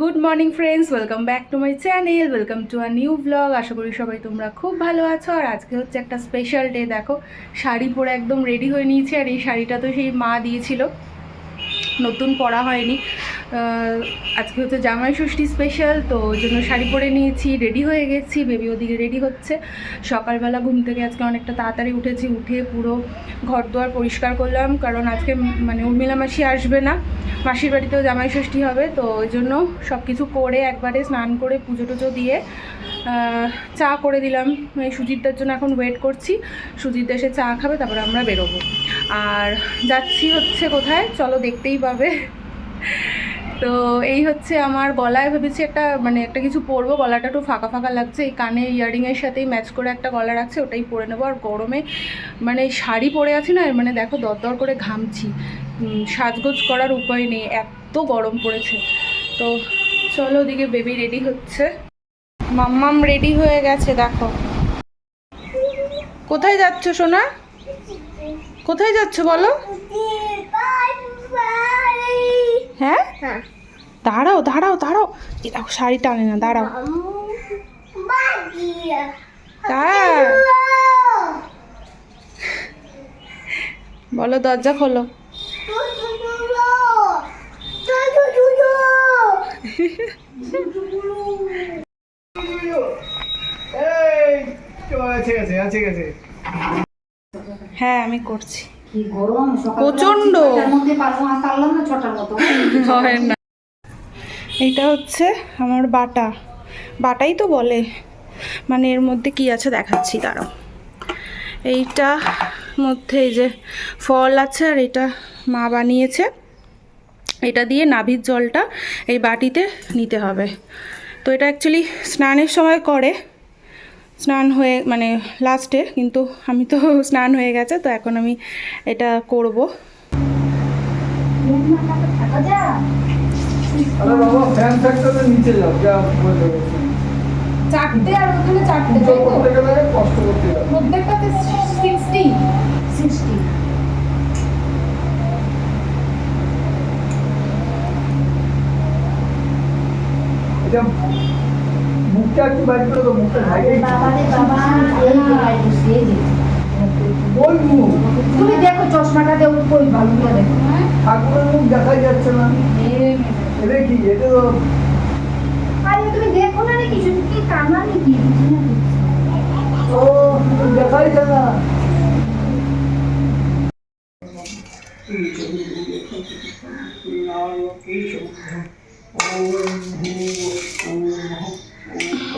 Good morning friends welcome back to my channel welcome to a new blog আশা করি সবাই তোমরা খুব ভালো আছো। আর আজকে হচ্ছে একটা স্পেশাল ডে দেখো। শাড়ি পরে একদম রেডি হয়ে নিয়েছি। আর এই শাড়িটা তো সেই মা দিয়েছিল। নতুন পরা হয়নি। আজকে হচ্ছে জামাই ষষ্ঠী স্পেশাল তো ওই জন্য শাড়ি পরে নিয়েছি। রেডি হয়ে গেছি। বেবি ওদিকে রেডি হচ্ছে। সকালবেলা ঘুম থেকে আজকে অনেকটা তাড়াতাড়ি উঠেছি। উঠে পুরো ঘর দুয়ার পরিষ্কার করলাম। কারণ আজকে মানে উর্মিলা মাসি আসবে না। মাসির বাড়িতেও জামাই ষষ্ঠী হবে, তো ওই জন্য সব কিছু করে একবারে স্নান করে পুজো টুজো দিয়ে চা করে দিলাম। এই সুজিতদার জন্য এখন ওয়েট করছি। সুজিত এসে চা খাবে, তারপরে আমরা বেরোবো। আর যাচ্ছি হচ্ছে কোথায়? চলো দেখতেই পাবে। তো এই হচ্ছে আমার গলায় ভেবেছি একটা মানে একটা কিছু পরবো, গলাটা একটু ফাঁকা ফাঁকা লাগছে, এই কানে ইয়ারিংয়ের সাথেই ম্যাচ করে একটা গলা রাখছে ওটাই পরে নেব। আর গরমে মানে শাড়ি পরে আছি না মানে দেখো দরদর করে ঘামছি সাজগোজ করার উপায় নেই, এত গরম পড়েছে। তো চলো ওদিকে বেবি রেডি হচ্ছে। মাম্মাম রেডি হয়ে গেছে, দেখো। কোথায় যাচ্ছ সোনা? কোথায় যাচ্ছ বলো? হ্যাঁ? দাঁড়াও দাঁড়াও দাঁড়াও। এই দেখো শাড়ি টানে না দাঁড়াও। দাঁড়াও। বলো দরজা খোলো। এই ঠিক আছে ঠিক আছে। হ্যাঁ আমি করছি। গরম? সকাল প্রচণ্ড। মধ্যে পারব? না পারলাম না ছটার মতো। হয় না। এইটা হচ্ছে আমার বাটা। বাটাই তো বলে। মানে এর মধ্যে কি আছে দেখাচ্ছি দাঁড়াও। এইটা মধ্যে এই যে ফল আছে আর এটা মা বানিয়েছে। এটা দিয়ে নাভির জলটা এই বাটিতে নিতে হবে। তো এটা অ্যাকচুয়ালি স্নানের সময় করে। স্নান হয়ে মানে লাস্টে কিন্তু আমি তো স্নান হয়ে গেছে তো এখন আমি এটা করব। চারটে আর ওখানে চারটে প্রত্যেকটাতে সিক্সটি সিক্সটি এটা মুখটা একটু বাইর করে দাও মুখটা ঢাকে বাবা রে বাবা এই জায়গায় বসে এই ওই মুখ তুমি দেখো চশমাটা দেও কই ভালো করে দেখো ঠাকুরের মুখ দেখাই যাচ্ছে না এটা কি এটা তো আরে তুমি দেখো না রে কিছু কি কানা নাকি। ও দেখাই যায় না ষষ্ঠী ঠাকুর যেটা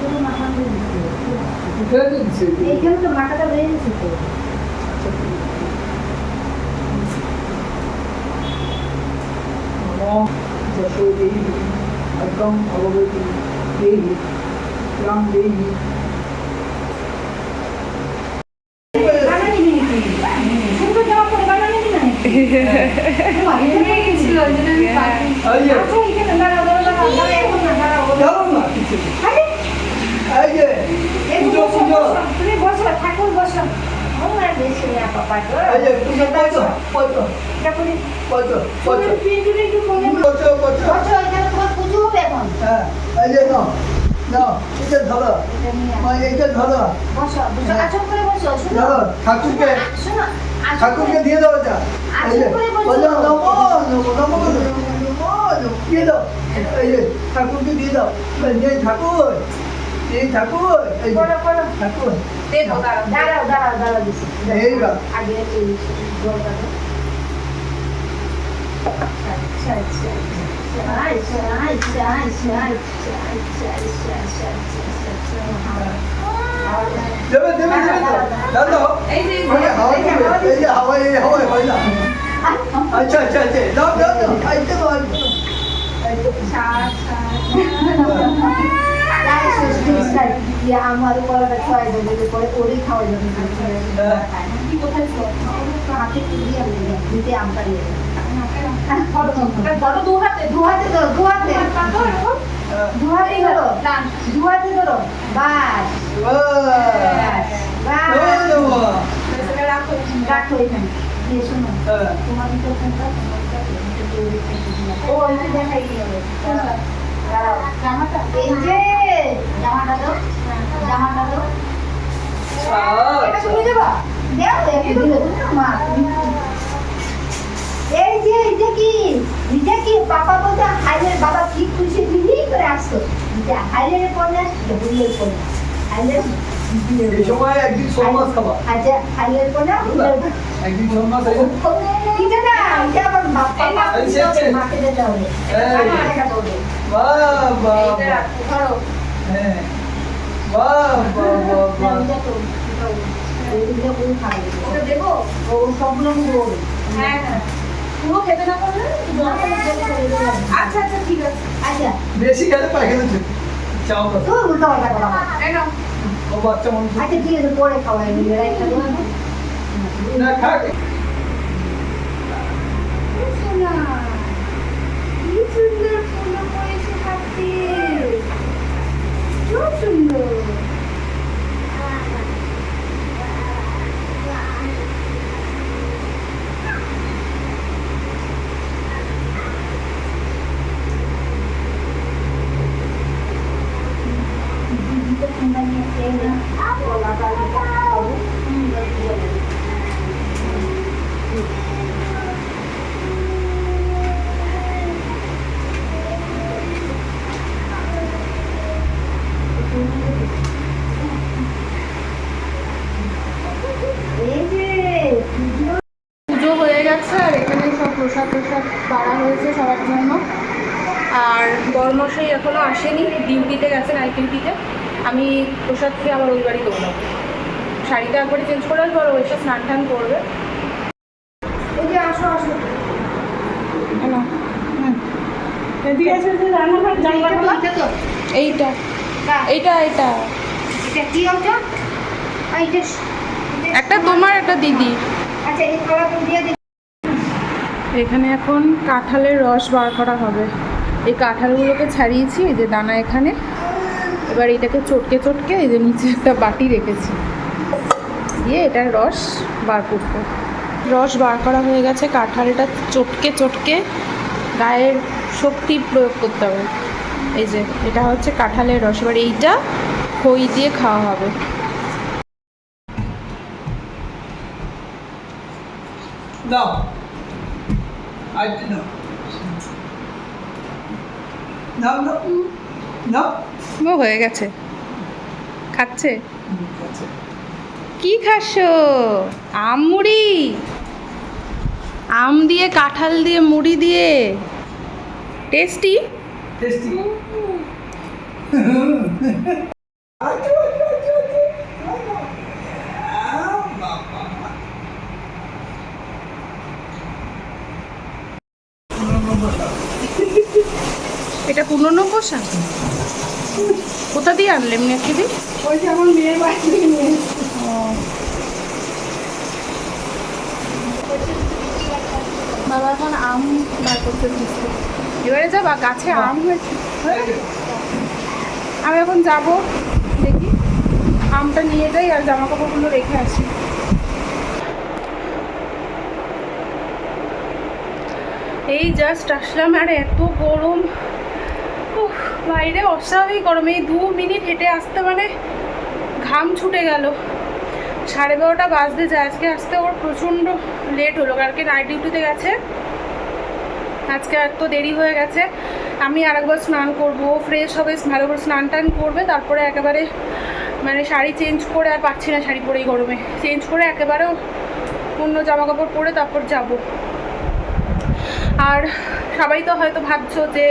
দেবো মাথা দিয়ে দিতে। কোথায় দিচ্ছে এইখানে তো মাথাটা বেড়ে গেছে তো নমঃ যশোদেহি অর্কং ভগবতী দেহি রাম দেহি ঠাকুর বসো। বেশি না, বাবা গো। এই যে পুজো করছ করছ ঠাকুরের করছ তুমি করছ পিন্টুরে একটু মনে করছ করছ বসো, এখানে তোমার পুজো হবে এখন। হ্যাঁ এই যে নাও নাও এটা ধরো এটা নিয়ে আসো। মা, এটা ধরো বসো, বসো, আসন করে বসো, ধরো ঠাকুরকে শোনো, ঠাকুরকে দিয়ে দাও এটা এই করে বসো। বলো নমো নমো নমো নমো নমো দিয়ে দাও এই ঠাকুরকে দিয়ে দাও এই ঠাকুর এই ঠাকুর এই করো, করো। ঠাকুর দেবো দাঁড়াও দাঁড়াও দাঁড়াও দাঁড়াও দিছি এই বা। আগে এই জলটা দাও। দেবে দেবে দেবে দাও এই যে হাওয়া এই যে হাওয়া এই হাওয়া হয় না আচ্ছা আচ্ছা আচ্ছা দাও দাও দাও আইতে দাও আইতে দাও। আইতে দাও। আমার গলাটা ছয় দেবে পরে ওরই যাবে দেখাই এই যে জামাটা দাও জামাটা দাও আচ্ছা। তুমি দেবা মা এই যে এই যে কি? নিজে কি? পাপা বলতে হাইলের বাবা কি খুশি দিলি করে আসতো। যে হাইলের পরে আসতো বুড়িয়ের হাইলের এই সময় একদিন ছ খাবা আচ্ছা হাইলের একদিন আছে না এটা বাবা। মাকে দিতে হবে। হ্যাঁ। বাহ বাহ বাহ বাহ এটা তো এটা পুরো খাবে ওটা ও সবগুলো পুরো হ্যাঁ হ্যাঁ পুরো খেতে না পারলে আচ্ছা আচ্ছা ঠিক আছে আচ্ছা বেশি পায়খানা চলে চাও। তো উল্টা পাল্টা সুন্দর এই যে পুজো হয়ে আর এখানে সব প্রসাদ প্রসাদ বাড়া হয়েছে সবার জন্য। আর বরমশাই এখনও আসেনি ডিউটিতে গেছে নাইট ডিউটিতে আমি প্রসাদ খেয়ে আবার ওই বাড়ি দৌড়াবো শাড়িটা একবারে চেঞ্জ করে আসব আর ও এসে স্নান টান করবে। আসো আসো। হ্যালো এদিকে আছে যে রান্নাঘর জানলাগুলো এটা তো। এইটা। এইটা এইটা। এটা কি ওটা? আর এটা একটা তোমার একটা দিদি আচ্ছা এই কলাটা দিয়ে দিই এখানে এখন কাঁঠালের রস বার করা হবে। এই কাঁঠালগুলোকে ছাড়িয়েছি, এই যে দানা এখানে। এবার এটাকে চটকে চটকে এই যে নিচে একটা বাটি রেখেছি। দিয়ে এটার রস বার করব। রস বার করা হয়ে গেছে কাঁঠালটা চটকে চটকে গায়ের শক্তি প্রয়োগ করতে হবে। এই যে, এটা হচ্ছে কাঁঠালের রস। এবার এইটা খই দিয়ে খাওয়া হবে। দাও। আজ নাও নাও নাও নাও ও হয়ে গেছে। খাচ্ছে? কি খাস আম মুড়ি? আম দিয়ে কাঁঠাল দিয়ে মুড়ি দিয়ে। টেস্টি? টেস্টি। পুরনো পোশাক? কোথা দিয়ে আনলে এমনি দিদি? ওই যে আমার মেয়ের বাড়ি থেকে নিয়ে বাবা এখন আম বার করতে দিচ্ছে এবারে যাবা গাছে আম হয়েছে। আমি এখন যাব দেখি। আমটা নিয়ে যাই আর জামা কাপড়গুলো রেখে আসি। এই জাস্ট আসলাম আর এত গরম। বাইরে অস্বাভাবিক গরম এই দু মিনিট হেঁটে আসতে মানে ঘাম ছুটে গেল। সাড়ে বারোটা বাজতে যায়, আজকে আসতে ওর প্রচণ্ড লেট হলো, কালকে নাইট ডিউটিতে গেছে। আজকে এত দেরি হয়ে গেছে। আমি আরেকবার স্নান করব ফ্রেশ হবে, ভালো করে স্নান টান করবে, তারপরে একেবারে মানে শাড়ি চেঞ্জ করে আর পাচ্ছি না শাড়ি পরেই গরমে। চেঞ্জ করে একেবারে অন্য জামা কাপড় পরে তারপর যাব। আর সবাই তো হয়তো ভাবছ যে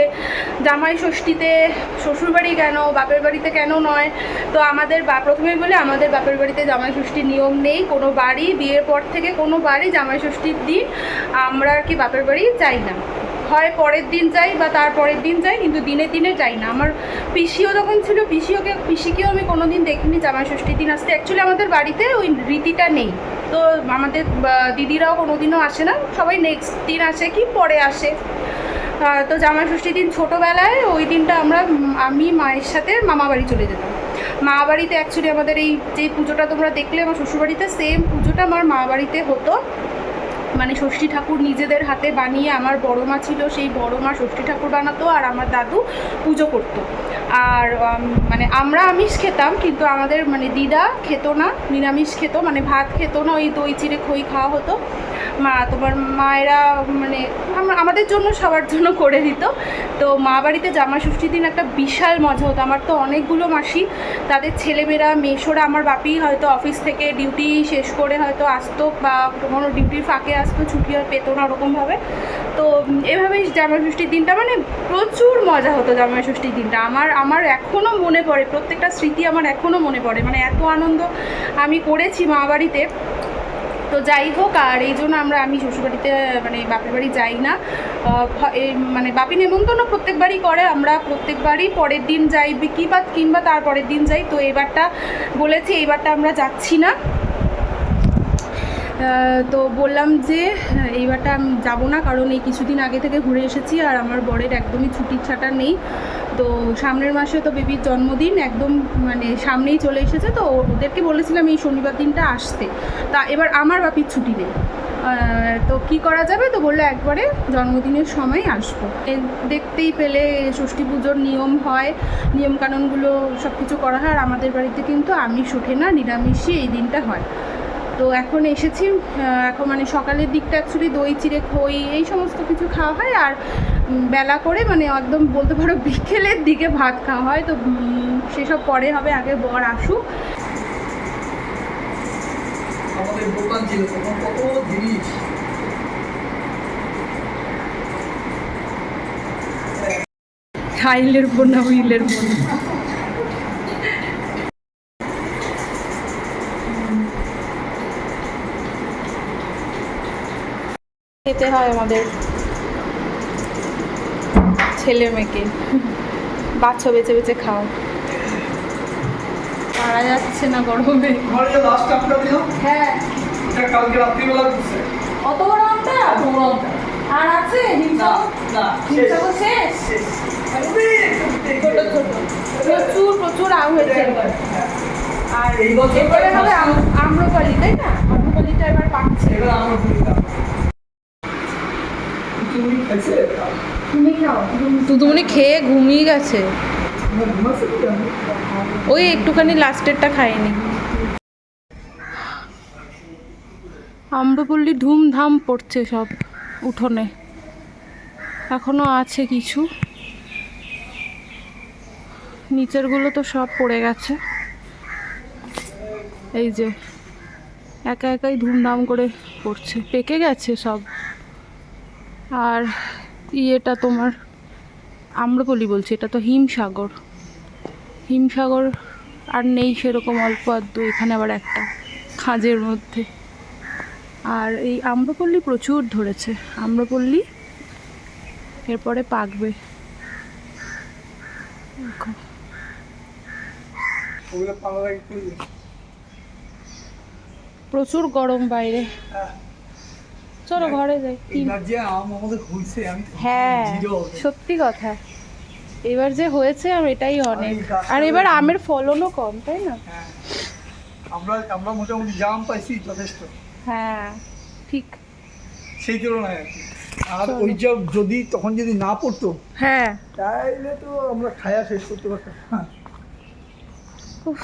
জামাই ষষ্ঠীতে শ্বশুরবাড়ি কেন, বাপের বাড়িতে কেন নয়? তো আমাদের বা প্রথমে বলে আমাদের বাপের বাড়িতে জামাই ষষ্ঠীর নিয়ম নেই, কোনো বাড়ি বিয়ের পর থেকে কোনো বাড়ি জামাই ষষ্ঠীর দিন আমরা আর কি বাপের বাড়ি যাই না। হয় পরের দিন যাই বা তার পরের দিন যাই, কিন্তু দিনে দিনে যাই না। আমার পিসিও যখন ছিল, পিসিওকে, পিসিকেও আমি কোনো দিন দেখিনি, জামাই ষষ্ঠীর দিন আসতে। অ্যাকচুয়ালি আমাদের বাড়িতে ওই রীতিটা নেই। তো আমাদের দিদিরাও কোনো দিনও আসে না। সবাই নেক্সট দিন আসে কি পরে আসে। তো জামাই ষষ্ঠীর দিন ছোটোবেলায় ওই দিনটা আমরা, আমি, মায়ের সাথে মামা বাড়ি চলে যেতাম। মা বাড়িতে অ্যাকচুয়ালি আমাদের এই যে পুজোটা তোমরা দেখলে, আমার শ্বশুরবাড়িতে সেম পুজোটা আমার মা বাড়িতে হতো। মানে ষষ্ঠী ঠাকুর নিজেদের হাতে বানিয়ে আমার বড় মা ছিল, সেই বড় মা ষষ্ঠী ঠাকুর বানাতো আর আমার দাদু পুজো করতো। আর মানে আমরা আমিষ খেতাম, কিন্তু আমাদের মানে দিদা খেত না, নিরামিষ খেত মানে ভাত খেত না, ওই দই, চিড়ে, খই খাওয়া হতো। মা, তোমার মায়েরা মানে আমাদের জন্য সবার জন্য করে দিত। তো মা বাড়িতে জামা ষষ্ঠীর দিন একটা বিশাল মজা হতো। আমার তো অনেকগুলো মাসি, তাদের ছেলেমেয়েরা, মেশোরা, আমার বাপি হয়তো অফিস থেকে ডিউটি শেষ করে হয়তো আসতো বা কোনো ডিউটির ফাঁকে আসতো, ছুটি আর পেতো না ওরকমভাবে তো এভাবেই জামাই ষষ্ঠীর দিনটা মানে প্রচুর মজা হতো জামাই ষষ্ঠীর দিনটা। আমার আমার এখনও মনে পড়ে, প্রত্যেকটা স্মৃতি আমার এখনও মনে পড়ে। মানে এত আনন্দ আমি করেছি মা বাড়িতে। তো যাই হোক, আর এই জন্য আমরা, আমি শ্বশুরবাড়িতে মানে বাপের বাড়ি যাই না। মানে বাপি নেমন্তন্ন প্রত্যেকবারই করে, আমরা প্রত্যেকবারই পরের দিন যাই কি বা কিংবা তার পরের দিন যাই। তো এবারটা বলেছি এইবারটা আমরা যাচ্ছি না। তো বললাম যে হ্যাঁ, এইবারটা আমি যাব না কারণ এই কিছুদিন আগে থেকে ঘুরে এসেছি আর আমার বরের একদমই ছুটির ছাটা নেই। তো সামনের মাসে তো বেবির জন্মদিন একদম মানে সামনেই চলে এসেছে তো ওদেরকে বলেছিলাম এই শনিবার দিনটা আসতে। তা এবার আমার বাপির ছুটি নেই। তো কি করা যাবে? তো বলল একবারে জন্মদিনের সময় আসব। দেখতেই পেলে ষষ্ঠী পুজোর নিয়ম হয় নিয়মকানুনগুলো সব কিছু করা হয় আর আমাদের বাড়িতে কিন্তু আমিষ ওঠে না নিরামিষই এই দিনটা হয়। তো এখন এসেছি এখন মানে সকালের দিকটা অ্যাকচুয়ালি দই চিড়ে খই এই সমস্ত কিছু খাওয়া হয় আর বেলা করে মানে একদম বলতে পারো বিকেলের দিকে ভাত খাওয়া হয়। তো সেসব পরে হবে আগে বর আসুক। আমাদের দোকান ছিল তখন কত জিনিস। বোন না হুইলের বোন খেতে হয় আমাদের ছেলে মেয়েকে। বাচ্চা বেছে বেছে খাও। পারা যাচ্ছে না গরমে হ্যাঁ। কালকে রাত্রিবেলা অত বড় আমটা এত বড় আমটা। আর আছে? হিমসাগর শেষ। শেষ। ছোট ছোট। প্রচুর প্রচুর আম হয়েছে আর এবারে হবে আম্রপালি তাই না? আম্রপালিটা এবার পাকছে। ভূমিকা তুমি খাইছে তুমি খাও দুদুমনি খেয়ে ঘুমিয়ে গেছে। ওই একটুখানি লাস্টেরটা খাইনি। আম্রপল্লী ধুমধাম পড়ছে সব উঠোনে। এখনও আছে কিছু। নিচেরগুলো তো সব পড়ে গেছে। এই যে একা একাই ধুমধাম করে পড়ছে। পেকে গেছে সব। আর ইয়েটা তোমার আম্রপলি বলছি, এটা তো হিমসাগর। হিমসাগর আর নেই সেরকম অল্প আধটু এখানে আবার একটা, খাঁজের মধ্যে। আর এই আম্রপল্লী প্রচুর ধরেছে আম্রপল্লী এরপরে পাকবে। প্রচুর গরম বাইরে। চলো ঘরে যাই। এবার যে আম আমাদের হইছে আমি হ্যাঁ সত্যি কথা। এবার যে হয়েছে আর এটাই অনেক আর এবার আমের ফলনও কম তাই না? হ্যাঁ। আমরা আমরা মোটামুটি জাম পাইছি যথেষ্ট। হ্যাঁ ঠিক। সেই তুলনায় আর ওই যে যদি তখন যদি না পড়তো হ্যাঁ। তাইলে তো আমরা খায়া শেষ করতে পারতাম হ্যাঁ উফ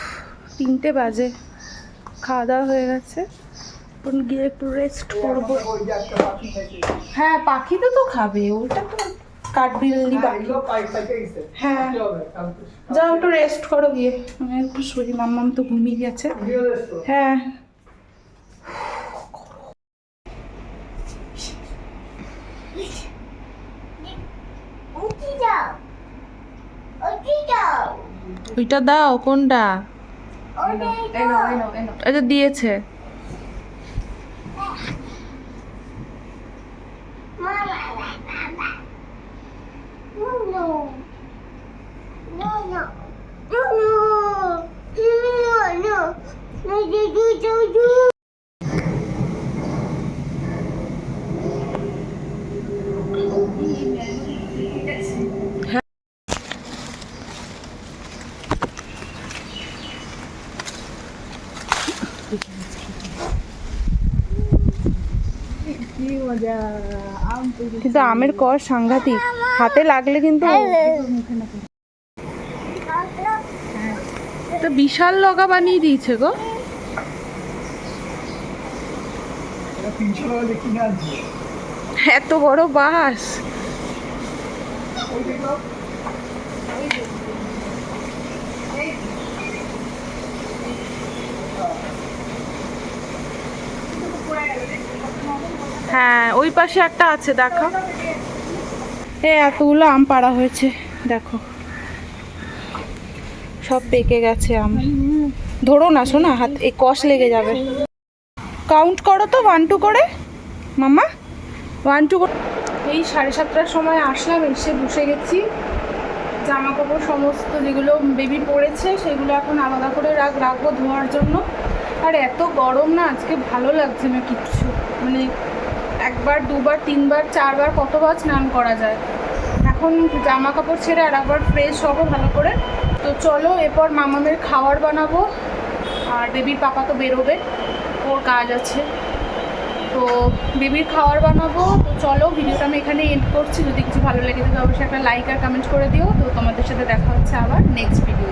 তিনটে বাজে। খাওয়া দাওয়া হয়ে গেছে। এখন গিয়ে একটু রেস্ট করব। হ্যাঁ পাখি তো তো খাবে ওটা তো কাঠবিল্লি পাখি। হ্যাঁ। যাও একটু রেস্ট করো গিয়ে। মানে একটু শরীর মাম্মাম তো ঘুমিয়ে গেছে। হ্যাঁ। ওইটা দাও কোনটা? আচ্ছা দিয়েছে। কিন্তু আমের কর সাংঘাতিক। হাতে লাগলে কিন্তু বিশাল লগা বানিয়ে দিয়েছে গো। এত বড় বাস। হ্যাঁ ওই পাশে একটা আছে দেখো। এ এতগুলো আম পাড়া হয়েছে দেখো। সব পেকে গেছে আম। ধরো না শোনা হাত এই কষ লেগে যাবে। কাউন্ট করো তো ওয়ান টু করে। মামা ওয়ান টু করে। এই সাড়ে সাতটার সময় আসলাম এসে বসে গেছি। জামা কাপড় সমস্ত যেগুলো বেবি পড়েছে সেগুলো এখন আলাদা করে রাখ রাখব ধোয়ার জন্য। আর এত গরম না আজকে ভালো লাগছে না কিচ্ছু। মানে একবার, দুবার, তিনবার, চারবার, কতবার স্নান করা যায়? এখন জামা কাপড় ছেড়ে আর একবার ফ্রেশ হব ভালো করে। তো চলো, এরপর মামাদের খাবার বানাবো। আর বেবির পাপা তো বেরোবে, ওর কাজ আছে। তো বেবির খাবার বানাবো। তো চলো, ভিডিওটা আমি এখানে এন্ড করছি। যদি কিছু ভালো লেগে থাকে, অবশ্যই একটা লাইক আর কমেন্ট করে দিও। তো তোমাদের সাথে দেখা হচ্ছে আবার নেক্সট ভিডিও